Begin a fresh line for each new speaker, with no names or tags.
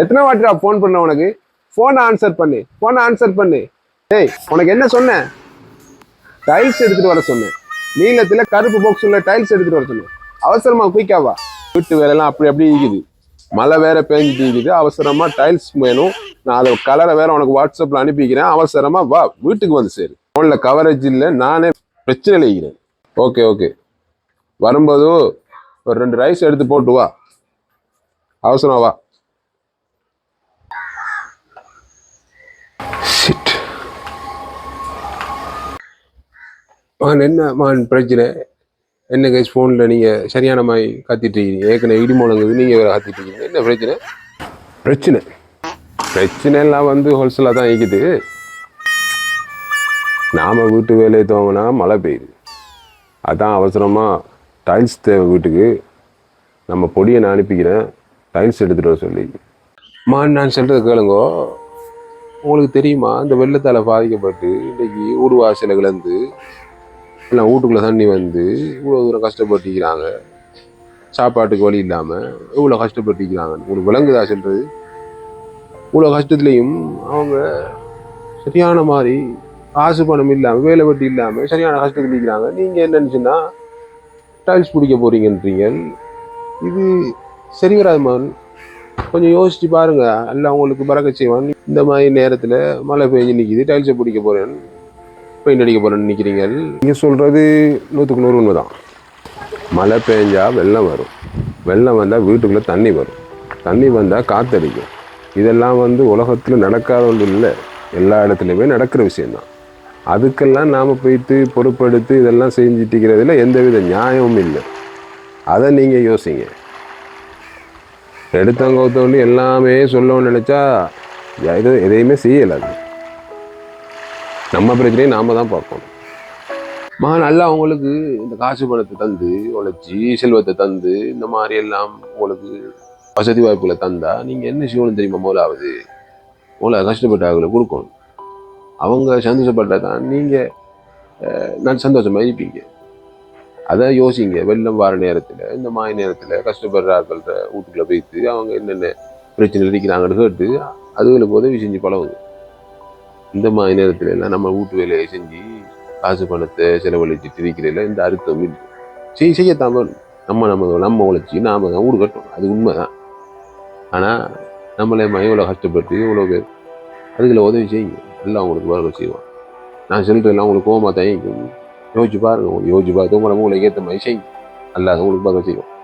எத்தனை வாட்டிடா ஃபோன் பண்ண உனக்கு? ஃபோனை ஆன்சர் பண்ணு. ஃபோனை ஆன்சர் பண்ணு. டேய் உனக்கு என்ன சொன்னேன்? டைல்ஸ் எடுத்துகிட்டு வர சொன்னேன். நீளத்தில் கருப்பு பாக்ஸ் உள்ள டைல்ஸ் எடுத்துகிட்டு வர சொன்னேன். அவசரமாக குயிக்காவா வீட்டு வேலைலாம் அப்படி அப்படி இருக்குது மழை வேற பேஞ்சிட்டு இருக்குது அவசரமாக டைல்ஸ் வேணும். நான் அதை கலரை வேற உனக்கு வாட்ஸ்அப்பில் அனுப்பிக்கிறேன். அவசரமாக வா. வீட்டுக்கு வந்து சேரு. ஃபோனில் கவரேஜ் இல்லை. நானே பிரச்சனை இருக்கிறேன். ஓகே ஓகே வரும்போது ஒரு ரெண்டு ரைஸ் எடுத்து போட்டு வா. அவசரம் வா. சிட் மகன் என்ன மகன் பிரச்சனை? என்ன கைஸ் ஃபோனில் நீங்கள் சரியான மாதிரி காத்திட்டு இருக்கீங்க? ஏற்கனவே இடி முழங்குது நீங்கள் வேறு கத்திட்டு இருக்கீங்க. என்ன பிரச்சனை? பிரச்சனை. பிரச்சனை எல்லாம் வந்து ஹோல்சேலாக தான் இருக்குது. நாம் வீட்டு வேலையை தோங்கினா மழை பெய்யுது. அதான் அவசரமாக டைல்ஸ் தேவை வீட்டுக்கு. நம்ம பொடியை நான் அனுப்பிக்கிறேன். டைல்ஸ் எடுத்துகிட்டு வர சொல்லி. மான் நான் சொல்கிறது கேளுங்கோ. உங்களுக்கு தெரியுமா? இந்த வெள்ளத்தால் பாதிக்கப்பட்டு இன்றைக்கி ஊர் சில கிளந்து எல்லாம் வீட்டுக்குள்ளே தண்ணி வந்து இவ்வளோ தூரம் கஷ்டப்பட்டுக்கிறாங்க சாப்பாட்டுக்கு வழி இல்லாமல் இவ்வளோ கஷ்டப்பட்டுக்கிறாங்க உங்களுக்கு விளங்குதா சொல்கிறது இவ்வளோ கஷ்டத்துலேயும் அவங்க சரியான மாதிரி காசு பணம் இல்லாமல் வேலை வெட்டி இல்லாமல் சரியான கஷ்டத்தில் இருக்கிறாங்க. நீங்கள் என்ன நினச்சுன்னா டைல்ஸ் பிடிக்க போகிறீங்கன்றீங்க இது சரி வராது மகன். கொஞ்சம் யோசிச்சு பாருங்க. எல்லாம் உங்களுக்கு பறக்க செய்வான். இந்த மாதிரி நேரத்தில் மழை பெஞ்சு நிற்கிது டைல்ஸை பிடிக்க போகிறேன் பெயிண்ட் அடிக்க போகிறேன்னு நிற்கிறீங்க நீங்கள் சொல்கிறது நூற்றுக்கு நூறு உண்மை தான் மழை பெஞ்சா வெள்ளம் வரும். வெள்ளம் வந்தால் வீட்டுக்குள்ளே தண்ணி வரும். தண்ணி வந்தால் காற்றடிக்கும் இதெல்லாம் வந்து உலகத்தில் நடக்காத ஒன்று இல்லை. எல்லா இடத்துலையுமே நடக்கிற விஷயந்தான் அதுக்கெல்லாம் நாம் போயிட்டு பொறுப்பெடுத்து இதெல்லாம் செஞ்சுட்டு இருக்கிறதுல எந்தவித நியாயமும் இல்லை. அதை நீங்கள் யோசிங்க. எடுத்தவங்க ஒருத்தவங்க எல்லாமே சொல்லணும்னு நினச்சா இது எதையுமே செய்யலை அது. நம்ம பிரச்சனையை நாம தான் பார்க்கணும். மா நல்லா அவங்களுக்கு இந்த காசு பணத்தை தந்து உழைச்சி செல்வத்தை தந்து இந்த மாதிரி எல்லாம் உங்களுக்கு வசதி வாய்ப்புகளை தந்தா நீங்கள் என்ன செய்யணும் தெரியுமா முதலாவது? உங்களை கஷ்டப்பட்டாங்களை கொடுக்கணும். அவங்க சந்தோஷப்பட்டால் தான் நீங்கள் நான் சந்தோஷமாக இருப்பீங்க. அதை யோசிங்க. வெள்ளம் வார நேரத்தில் இந்த மாதிரி நேரத்தில் கஷ்டப்படுற வீட்டுக்குள்ளே போய்த்து அவங்க என்னென்ன பிரச்சனை இருக்கிறாங்கன்னு கேட்டு அதுகளுக்கு உதவி செஞ்சு பழகுங்க. இந்த மாதிரி நேரத்துல எல்லாம் நம்ம வீட்டு வேலையை செஞ்சு காசு பணத்தை செலவழித்து இருக்கிறதுல இந்த அர்த்தம் இல்லை. செய்ய செய்யத்தான் நம்ம நம்ம நம்ம உழைச்சி நாம தான் வீடு கட்டணும். அது உண்மை தான் ஆனால் நம்மளே இவ்வளோ கஷ்டப்பட்டு இவ்வளோ பேர் அதுகளை உதவி செய்யுங்க. எல்லாம் உங்களுக்கு வரவு செய்வான் நான் எல்லாம் உங்களுக்கு கோமா தான் யோசிச்சு பாருங்க யோசிச்சு பார்த்து உங்களை உங்களுக்கு ஏற்ற மாதிரி செய்யும். அல்லாத உங்களுக்கு பதில் செய்வோம்